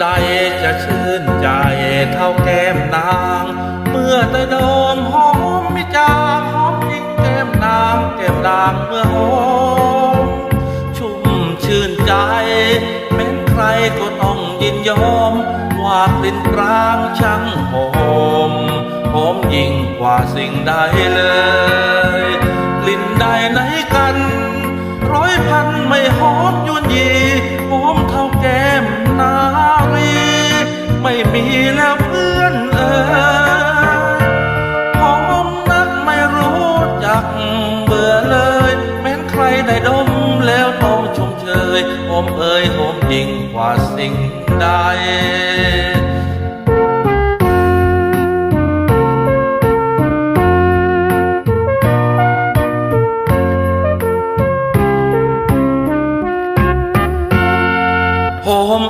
ใดจะชื่นใจเท่าแก้มนาง เมื่อแต่โดมหอมมิจางหอมจริงแก้มนางแก้มนางเมื่อหอมชุ่มชื่นใจแม้นใครก็ต้องยินยอมว่ากลิ่นปรางช่างหอมหอมยิ่งกว่าสิ่งใดเลยกลิ่นใดไหนกัน ร้อยพันไม่หอมยวนยี ม่มีแล้วเพื่อนเออหอมนักไม่รู้จักเบื่อเลย แม้นใครได้ดมแล้วต้องชมเชยหอมเอ่ยหอมยิ่งกว่าสิ่งใด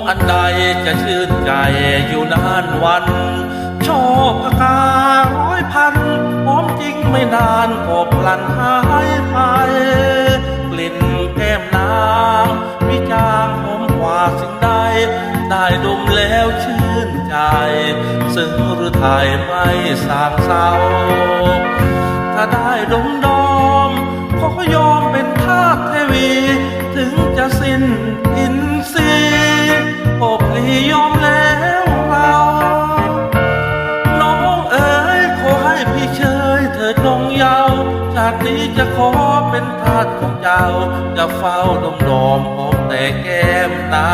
อันใดจะชื่นใจอยู่นานวัน ชอบพการ้อยพันหอมจริงไม่นานก็พลันหายไป กลิ่นแก้มนางมิจางหอมกว่าสิ่งใด ได้ดมแล้วชื่นใจ ซึ่งหรือไทยไม่สางเศร้า ถ้าได้ดมดอมขอยอมเป็นทาสเทวี ถึงจะสิ้นาตินี้จะขอเป็นทาสของเจ้า จะเฝ้าดมดอมหอมแต่แก้มนา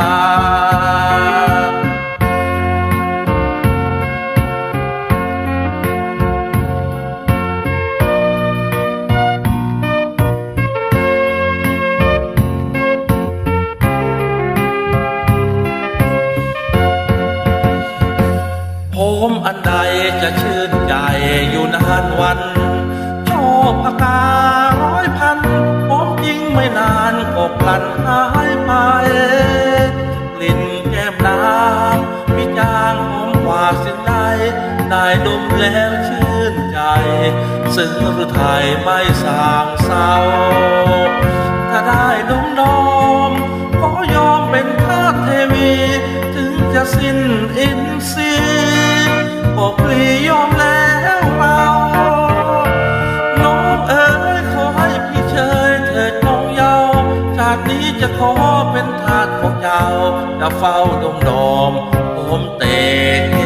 ผมอันใดจะชื่นใจอยู่นานวันชอบพกาานก็พลันหายไปกลิ่นแก้มน้ำมิจางหอมกว่าสิ่งใดได้ดมแล้วชื่นใจซึ่งหรือไทยไม่สางเศร้าถ้าได้ดม จะขอเป็นทาสของเจ้าจะเฝ้าดงดอมโอมเต